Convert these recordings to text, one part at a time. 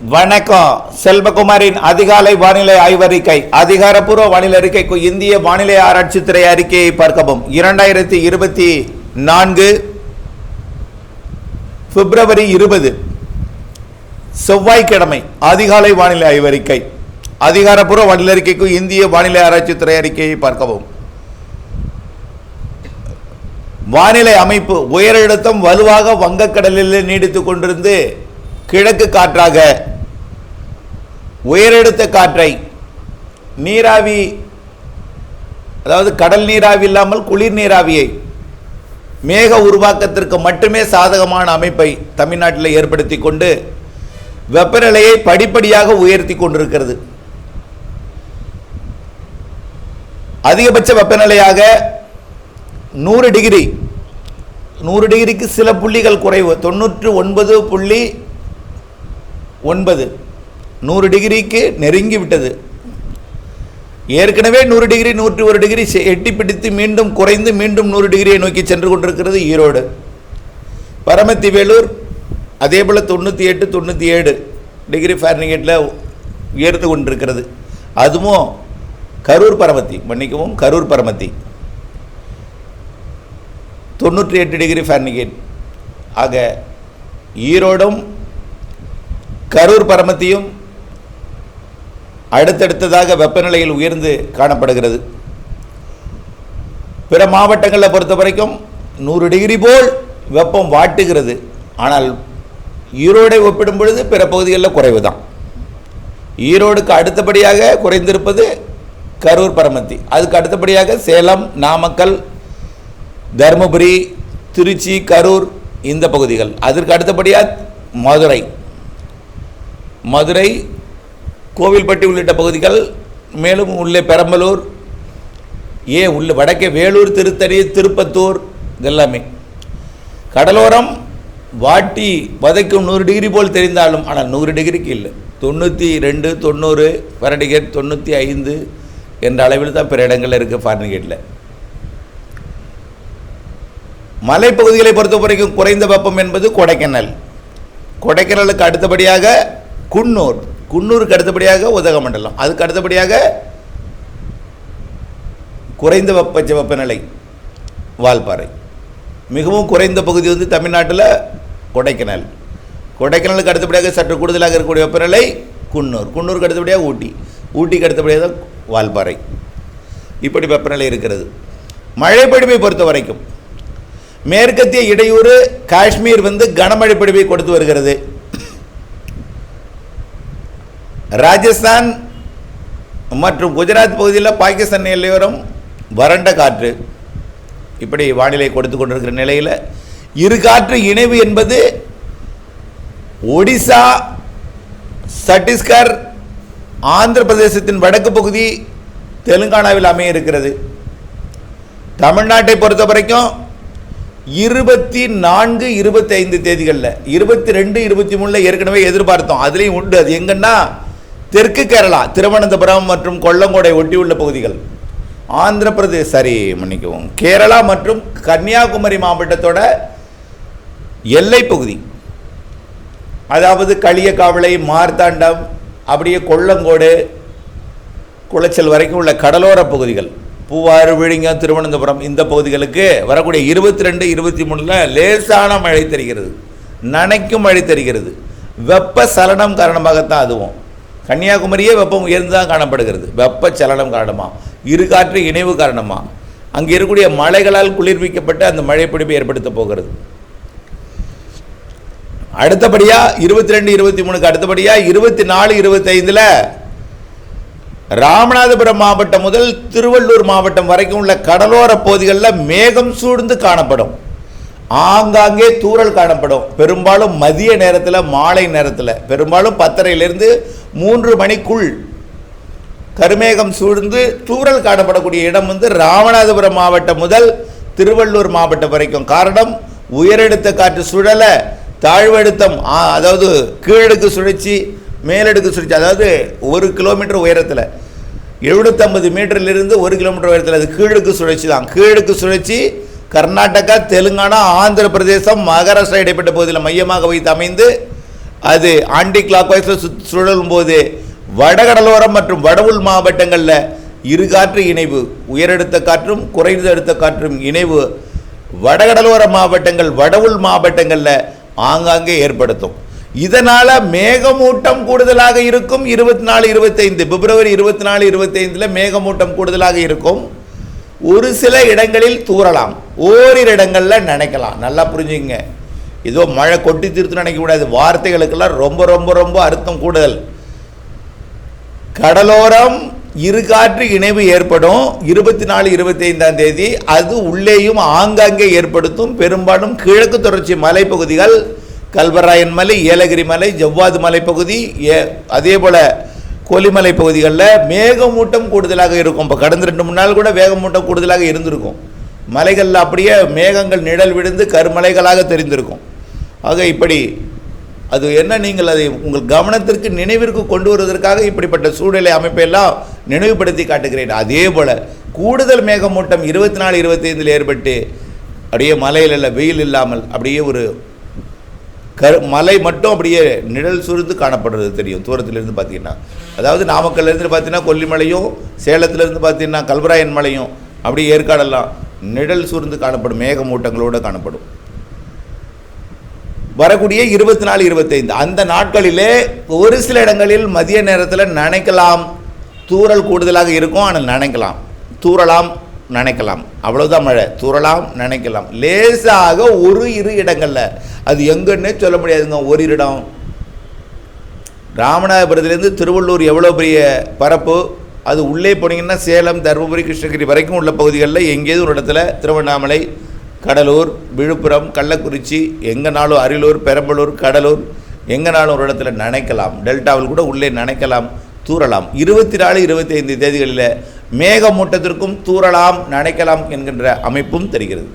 வணக்கம். செல்வகுமாரின் அதிகாலை வானிலை ஆய்வறிக்கை அதிகாரப்பூர்வ வானிலை அறிக்கைக்கு இந்திய வானிலை ஆராய்ச்சித்துறை அறிக்கையை பார்க்கவும். இரண்டாயிரத்தி இருபத்தி நான்கு பிப்ரவரி இருபது செவ்வாய்க்கிழமை அதிகாலை வானிலை ஆய்வறிக்கை. அதிகாரப்பூர்வ வானிலை அறிக்கைக்கு இந்திய வானிலை ஆராய்ச்சித்துறை அறிக்கையை பார்க்கவும். வானிலை அமைப்பு உயரழுத்தம் வலுவாக வங்கக்கடலில் நீடித்துக் கொண்டிருந்து கிழக்கு காற்றாக உயரெடுத்த காற்றை நீராவி அதாவது கடல் நீராவி இல்லாமல் குளிர் நீராவியை மேக உருவாக்கத்திற்கு மட்டுமே சாதகமான அமைப்பை தமிழ்நாட்டில் ஏற்படுத்தி கொண்டு வெப்பநிலையை படிப்படியாக உயர்த்தி கொண்டிருக்கிறது. அதிகபட்ச வெப்பநிலையாக நூறு டிகிரி நூறு டிகிரிக்கு சில புள்ளிகள் குறைவு தொண்ணூற்று ஒன்பது புள்ளி ஒன்பது. நூறு டிகிரிக்கு நெருங்கி விட்டது. ஏற்கனவே நூறு டிகிரி நூற்றி ஒரு டிகிரி எட்டி பிடித்து மீண்டும் குறைந்து மீண்டும் நூறு டிகிரியை நோக்கி சென்று கொண்டிருக்கிறது ஈரோடு. பரமத்தி வேலூர் அதே போல் தொண்ணூற்றி எட்டு தொண்ணூற்றி ஏழு டிகிரி ஃபாரினிகேட்டில் உயர்ந்து கொண்டிருக்கிறது. அதுவும் கரூர் பரமத்தி மன்னிக்கவும் கரூர் பரமத்தி. தொண்ணூற்றி எட்டு டிகிரி ஃபாரினிகேட் ஆக ஈரோடும் கரூர் பரமத்தியும் அடுத்தடுத்ததாக வெப்பநிலையில் உயர்ந்து காணப்படுகிறது. பிற மாவட்டங்களை பொறுத்த வரைக்கும் நூறு டிகிரி போல் வெப்பம் வாட்டுகிறது. ஆனால் ஈரோடை ஒப்பிடும் பொழுது பிற பகுதிகளில் குறைவு தான் ஈரோடுக்கு அடுத்தபடியாக குறைந்திருப்பது கரூர் பரமத்தி. அதுக்கு அடுத்தபடியாக சேலம் நாமக்கல் தருமபுரி திருச்சி கரூர் இந்த பகுதிகள். அதற்கு அடுத்தபடியாக மதுரை. மதுரை கோவில்பட்டி உள்ளிட்ட பகுதிகள் மேலும் உள்ளே பெரம்பலூர் ஏன் உள்ள வடக்கே வேலூர் திருத்தணி திருப்பத்தூர் இதெல்லாமே. கடலோரம் வாட்டி வதைக்கும் நூறு டிகிரி போல் தெரிந்தாலும் ஆனால் நூறு டிகிரிக்கு இல்லை. தொண்ணூற்றி ரெண்டு தொண்ணூறு ஃபரடிகேட் தொண்ணூற்றி ஐந்து என்ற அளவில் தான் பிற இடங்களில் இருக்குது ஃபாரன்கேட்டில் மலைப்பகுதிகளை பொறுத்த வரைக்கும் குறைந்த வெப்பம் என்பது கொடைக்கானல். கொடைக்கானலுக்கு அடுத்தபடியாக குன்னூர். குன்னூருக்கு அடுத்தபடியாக உதகமண்டலம். அதுக்கு அடுத்தபடியாக குறைந்த வெப்ப வெப்பநிலை வால்பாறை. மிகவும் குறைந்த பகுதி வந்து தமிழ்நாட்டில் கொடைக்கானல். கொடைக்கானலுக்கு அடுத்தபடியாக சற்று கூடுதலாக இருக்கக்கூடிய வெப்பநிலை குன்னூர். குன்னூருக்கு அடுத்தபடியாக ஊட்டி. ஊட்டிக்கு அடுத்தபடியாக தான் வால்பாறை. இப்படி வெப்பநிலை இருக்கிறது. மழை பொறுத்த வரைக்கும் மேற்கத்திய இடையூறு காஷ்மீர் வந்து கனமழை கொடுத்து வருகிறது. ராஜஸ்தான் மற்றும் குஜராத் பகுதியில் பாகிஸ்தான் எல்லையோரம் வறண்ட காற்று. இப்படி வானிலை கொடுத்து கொண்டிருக்கிற நிலையில் இரு காற்று இணைவு என்பது ஒடிசா சட்டீஸ்கர் ஆந்திர பிரதேசத்தின் வடக்கு பகுதி தெலுங்கானாவில் அமைய இருக்கிறது தமிழ்நாட்டை பொறுத்த வரைக்கும் இருபத்தி நான்கு இருபத்தி ஐந்து தேதிகளில் இருபத்தி ரெண்டு இருபத்தி மூணில் ஏற்கனவே எதிர்பார்த்தோம். அதுலேயும் உண்டு. அது எங்கன்னா தெற்கு கேரளா திருவனந்தபுரம் மற்றும் கொல்லங்கோடை ஒட்டியுள்ள பகுதிகள். ஆந்திர பிரதேஷ் சரி மன்னிக்கவும். கேரளா மற்றும் கன்னியாகுமரி மாவட்டத்தோட எல்லை பகுதி. அதாவது களியக்காவளை மார்த்தாண்டம் அப்படியே கொல்லங்கோடு குளச்சல் வரைக்கும் உள்ள கடலோர பகுதிகள். பூவாறு விழிங்கம் திருவனந்தபுரம் இந்த பகுதிகளுக்கு வரக்கூடிய இருபத்தி ரெண்டு இருபத்தி மூணில் லேசான மழை தெரிகிறது. நனைக்கும் மழை தெரிகிறது. வெப்ப சலனம் காரணமாகத்தான் அதுவும். கன்னியாகுமரியே வெப்பம் உயர்ந்துதான் காணப்படுகிறது. வெப்ப சலனம் காரணமாக இரு காற்று இணைவு காரணமாக அங்கே இருக்கக்கூடிய மலைகளால் குளிர்விக்கப்பட்டு அந்த மழைப்பிடிப்பு ஏற்படுத்த போகிறது. அடுத்தபடியாக இருபத்தி ரெண்டு இருபத்தி மூணுக்கு அடுத்தபடியாக இருபத்தி நாலு இருபத்தைந்தில் ராமநாதபுரம் மாவட்டம் முதல் திருவள்ளூர் மாவட்டம் வரைக்கும் உள்ள கடலோர பகுதிகளில் மேகம் சூழ்ந்து காணப்படும். ஆங்காங்கே தூறல் காணப்படும். பெரும்பாலும் மதிய நேரத்தில் மாலை நேரத்தில் பெரும்பாலும் பத்தரையிலிருந்து மூன்று மணிக்குள் கருமேகம் சூழ்ந்து தூறல் காணப்படக்கூடிய இடம் வந்து ராமநாதபுரம் மாவட்டம் முதல் திருவள்ளூர் மாவட்டம் வரைக்கும். காரணம் உயரடுத்த காற்று சுழல தாழ்வழுத்தம் அதாவது கீழடுக்கு சுழற்சி மேலடுக்கு சுழற்சி அதாவது ஒரு கிலோமீட்டர் உயரத்தில். எழுபத்தம்பது மீட்டர்லேருந்து ஒரு கிலோமீட்டர் உயரத்தில் அது கீழடுக்கு சுழற்சி தான். கீழடுக்கு சுழற்சி கர்நாடகா தெலுங்கானா ஆந்திர பிரதேசம் மகாராஷ்டிரா இடைப்பட்ட பகுதியில் மையமாக வைத்து அமைந்து அது ஆண்டி கிளாக் வைஸில் சுழலும் போது வடகடலோரம் மற்றும் வடவுள் மாவட்டங்களில் இரு காற்று இணைவு உயரடுத்த காற்றும் குறைந்தடுத்த காற்றும் இணைவு வடகடலோர மாவட்டங்கள் வடவுள் மாவட்டங்களில் ஆங்காங்கே ஏற்படுத்தும். இதனால் மேகமூட்டம் கூடுதலாக இருக்கும். இருபத்தி நாலு இருபத்தைந்து பிப்ரவரி இருபத்தி நாலு இருபத்தைந்தில் மேகமூட்டம் கூடுதலாக இருக்கும். ஒரு சில இடங்களில் தூறலாம். ஓரிரு இடங்களில் நினைக்கலாம். நல்லா புரிஞ்சுங்க ஏதோ மழை கொட்டி தீர்த்து நினைக்கக்கூடாது வார்த்தைகளுக்கெல்லாம் ரொம்ப ரொம்ப ரொம்ப அர்த்தம் கூடுதல். கடலோரம் இரு காற்று இணைவு ஏற்படும். இருபத்தி நாலு இருபத்தைந்தாம் தேதி அது உள்ளேயும் ஆங்காங்கே ஏற்படுத்தும். பெரும்பாலும் கிழக்கு தொடர்ச்சி மலைப்பகுதிகள் கல்வராயன் மலை ஏலகிரி மலை ஜவ்வாது மலைப்பகுதி ஏ அதே போல் கொல்லிமலை பகுதிகளில் மேகமூட்டம் கூடுதலாக இருக்கும். இப்போ கடந்த ரெண்டு மூணு நாள் கூட வேகமூட்டம் கூடுதலாக இருந்திருக்கும். மலைகளில் அப்படியே மேகங்கள் நிழல் விழுந்து கருமலைகளாக தெரிந்திருக்கும். ஆக இப்படி அது என்ன நீங்கள் அதை உங்கள் கவனத்திற்கு நினைவிற்கு கொண்டு வருவதற்காக இப்படிப்பட்ட சூழ்நிலை அமைப்பெல்லாம் நினைவுபடுத்தி காட்டுகிறேன். அதே போல் கூடுதல் மேகமூட்டம் இருபத்தி நாலு இருபத்தைந்தில் ஏற்பட்டு அப்படியே மலையில் இல்லை வெயில் இல்லாமல் அப்படியே ஒரு கரு மலை மட்டும் அப்படியே நிழல் சுருந்து காணப்படுறது தெரியும் தூரத்திலிருந்து பார்த்தீங்கன்னா. அதாவது நாமக்கல்லேருந்து பார்த்தீங்கன்னா கொல்லிமலையும் சேலத்திலேருந்து பார்த்தீங்கன்னா கல்வராயன் மலையும் அப்படியே ஏற்காடெல்லாம் நிழல் சுருந்து காணப்படும் மேகமூட்டங்களோடு காணப்படும். வரக்கூடிய இருபத்தி நாலு இருபத்தைந்து. அந்த நாட்களிலே ஒரு சில இடங்களில் மதிய நேரத்தில் நனைக்கலாம். தூறல் கூடுதலாக இருக்கும் ஆனால் நனைக்கலாம். தூறலாம் நினைக்கலாம். அவ்வளோதான் மழை. தூறலாம் நினைக்கலாம். லேசாக ஒரு இரு இடங்களில். அது எங்கன்னே சொல்ல முடியாதுங்க ஒரு இடம். ராமநாதபுரத்துலேருந்து திருவள்ளூர் எவ்வளோ பெரிய பரப்பு? அது உள்ளே போனீங்கன்னா சேலம் தருமபுரி கிருஷ்ணகிரி வரைக்கும் உள்ள பகுதிகளில் எங்கேயும் ஒரு இடத்துல திருவண்ணாமலை கடலூர் விழுப்புரம் கள்ளக்குறிச்சி எங்கேனாலும் அரியலூர் பெரம்பலூர் கடலூர் எங்கேனாலும் ஒரு இடத்துல நனைக்கலாம். டெல்டாவில் கூட உள்ளே நனைக்கலாம் தூறலாம். இருபத்தி நாலு இருபத்தி ஐந்து தேதிகளில் மேகமூட்டத்திற்கும் தூறலாம் நனைக்கலாம் என்கின்ற அமைப்பும் தெரிகிறது.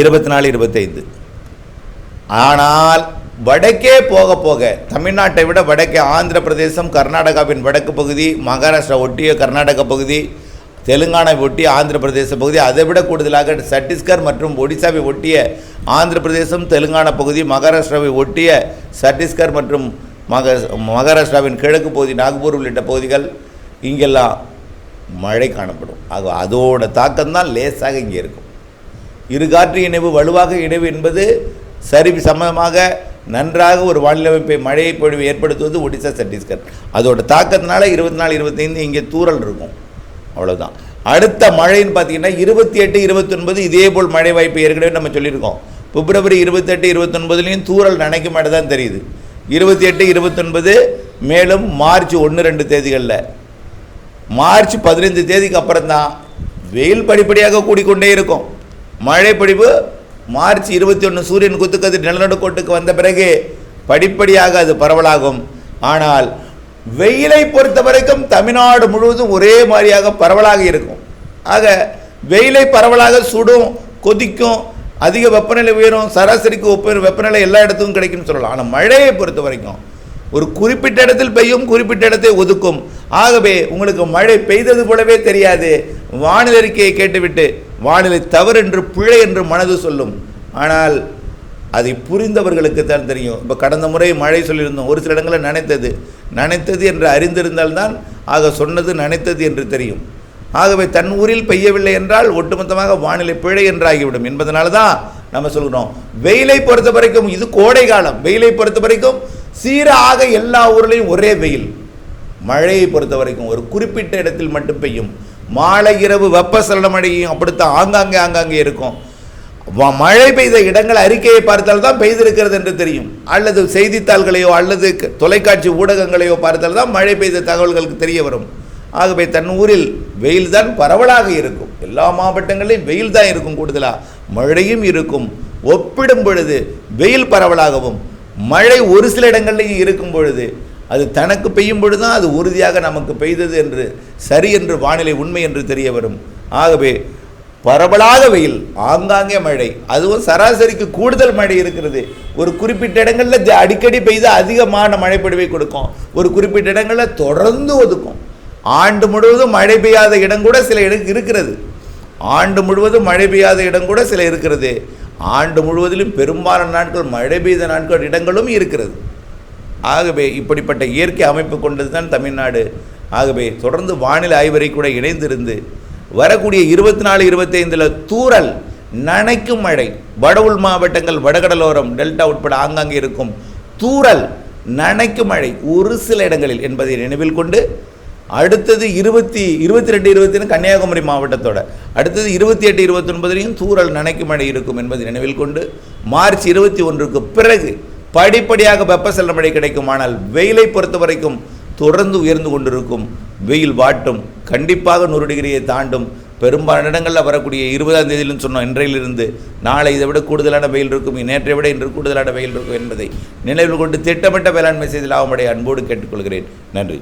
இருபத்தி நாலு இருபத்தைந்து. ஆனால் வடக்கே போக போக தமிழ்நாட்டை விட வடக்கே ஆந்திர பிரதேசம் கர்நாடகாவின் வடக்கு பகுதி மகாராஷ்டிரா ஒட்டிய கர்நாடக பகுதி தெலுங்கானா ஒட்டிய ஆந்திர பிரதேச பகுதி அதை விட கூடுதலாக சத்தீஸ்கர் மற்றும் ஒடிசாவை ஒட்டிய ஆந்திர பிரதேசம் தெலுங்கானா பகுதி மகாராஷ்டிராவை ஒட்டிய சத்தீஸ்கர் மற்றும் மக மகாராஷ்டிராவின் கிழக்கு பகுதி நாக்பூர் உள்ளிட்ட பகுதிகள் இங்கெல்லாம் மழை காணப்படும். ஆக அதோட தாக்கம்தான் லேசாக இங்கே இருக்கும். இரு காற்று இணைவு வலுவாக இணைவு என்பது சரி சமமாக நன்றாக ஒரு வானிலை அமைப்பை மழையை பொழிவு ஏற்படுத்துவது ஒடிசா சத்தீஸ்கர். அதோட தாக்கத்தினால இருபத்தி நாலு இருபத்தைந்து இங்கே தூரல் இருக்கும். அவ்வளோதான் அடுத்த மழைன்னு பார்த்தீங்கன்னா இருபத்தி எட்டு இருபத்தொன்பது இதே போல் மழை வாய்ப்பு ஏற்கனவே நம்ம சொல்லியிருக்கோம். பிப்ரவரி இருபத்தெட்டு இருபத்தொன்பதுலேயும் தூறல் நினைக்க மாட்டே தான் தெரியுது. இருபத்தி எட்டு இருபத்தொன்பது மேலும் மார்ச் ஒன்று ரெண்டு தேதிகளில். மார்ச் பதினைந்து தேதிக்கு அப்புறம் தான் வெயில் படிப்படியாக கூடிக்கொண்டே இருக்கும். மழை மார்ச் இருபத்தி ஒன்று சூரியன் குத்துக்கதிர் நிலநடுக்கோட்டுக்கு வந்த பிறகு படிப்படியாக அது பரவலாகும். ஆனால் வெயிலை பொறுத்த வரைக்கும் தமிழ்நாடு முழுவதும் ஒரே மாதிரியாக பரவலாக இருக்கும். ஆக வெயிலை பரவலாக சுடும் கொதிக்கும் அதிக வெப்பநிலை உயரும் சராசரிக்கு ஒப்பு வெப்பநிலை எல்லா இடத்துக்கும் கிடைக்கும்னு சொல்லலாம். ஆனால் மழையை பொறுத்த வரைக்கும் ஒரு குறிப்பிட்ட இடத்தில் பெய்யும் குறிப்பிட்ட இடத்தை ஒதுக்கும். ஆகவே உங்களுக்கு மழை பெய்தது போலவே தெரியாது. வானிலை அறிக்கையை கேட்டுவிட்டு வானிலை தவறு என்று பிழை என்று மனது சொல்லும். ஆனால் அதை புரிந்தவர்களுக்கு தான் தெரியும். இப்போ கடந்த முறை மழை சொல்லியிருந்தோம். ஒரு சில இடங்களில் நனைத்தது. நனைத்தது என்று அறிந்திருந்தால்தான் ஆக சொன்னது நனைத்தது என்று தெரியும். ஆகவே தன் ஊரில் பெய்யவில்லை என்றால் ஒட்டுமொத்தமாக வானிலை பிழை என்றாகிவிடும். என்பதனால தான் நம்ம சொல்கிறோம். வெயிலை பொறுத்த வரைக்கும் இது கோடை காலம். வெயிலை பொறுத்த வரைக்கும் சீராக எல்லா ஊர்லேயும் ஒரே வெயில். மழையை பொறுத்த வரைக்கும் ஒரு குறிப்பிட்ட இடத்தில் மட்டும் பெய்யும். மாலை இரவு வெப்பசலன மழையும் அப்படித்தான் ஆங்காங்கே ஆங்காங்கே இருக்கும். மழை பெய்த இடங்கள் அறிக்கையை பார்த்தால் தான் பெய்திருக்கிறது என்று தெரியும். அல்லது செய்தித்தாள்களையோ அல்லது தொலைக்காட்சி ஊடகங்களையோ பார்த்தால் தான் மழை பெய்த தகவல்களுக்கு தெரிய வரும். ஆகவே தன் ஊரில் வெயில் தான் பரவலாக இருக்கும். எல்லா மாவட்டங்களிலும் வெயில் தான் இருக்கும் கூடுதலாக மழையும் இருக்கும். ஒப்பிடும் பொழுது வெயில் பரவலாகவும் மழை ஒரு சில இடங்கள்லையும் இருக்கும் பொழுது அது தனக்கு பெய்யும் பொழுது தான் அது உறுதியாக நமக்கு பெய்தது என்று சரி என்று வானிலை உண்மை என்று தெரிய வரும். ஆகவே பரவலாக வெயில் ஆங்காங்கே மழை. அதுவும் சராசரிக்கு கூடுதல் மழை இருக்கிறது. ஒரு குறிப்பிட்ட இடங்களில் அடிக்கடி பெய்து அதிகமான மழைப்படுவை கொடுக்கும். ஒரு குறிப்பிட்ட இடங்களில் தொடர்ந்து ஒதுக்கும். ஆண்டு முழுவதும் மழை பெய்யாத இடம் கூட சில இடம் இருக்கிறது. ஆண்டு முழுவதும் மழை பெய்யாத இடம் கூட சில இருக்கிறது. ஆண்டு முழுவதிலும் பெரும்பாலான நாட்கள் மழை பெய்த நாட்கள் இடங்களும் இருக்கிறது. ஆகவே இப்படிப்பட்ட இயற்கை அமைப்பு கொண்டது தான் தமிழ்நாடு. ஆகவே தொடர்ந்து வானிலை ஆய்வறை கூட இணைந்திருந்து வரக்கூடிய இருபத்தி நாலு இருபத்தைந்தில் தூறல் நனைக்கும் மழை வட உள் மாவட்டங்கள் வடகடலோரம் டெல்டா உட்பட ஆங்காங்கே இருக்கும் தூறல் நனைக்கும் மழை ஒரு சில இடங்களில் என்பதை நினைவில் கொண்டு அடுத்தது இருபத்தி இருபத்தி ரெண்டு இருபத்தி கன்னியாகுமரி மாவட்டத்தோட அடுத்தது இருபத்தி எட்டு இருபத்தொன்பதுலேயும் தூறல் நனைக்கும் மழை இருக்கும் என்பதை நினைவில் கொண்டு மார்ச் இருபத்தி ஒன்றுக்கு பிறகு படிப்படியாக வெப்பசலன மழை கிடைக்கும். ஆனால் வெயிலை பொறுத்த வரைக்கும் தொடர்ந்து உயர்ந்து கொண்டிருக்கும். வெயில் வாட்டும். கண்டிப்பாக நூறு டிகிரியை தாண்டும். பெரும்பாலான இடங்களில் வரக்கூடிய இருபதாம் தேதியிலும் சொன்னோம் இன்றையிலிருந்து. நாளை இதை விட கூடுதலான வெயில் இருக்கும் நேற்றை விட இன்று கூடுதலான வெயில் இருக்கும் என்பதை நினைவில் கொண்டு திட்டமிட்ட வேளாண்மை செய்து லாபமடைய அன்போடு கேட்டுக்கொள்கிறேன். நன்றி.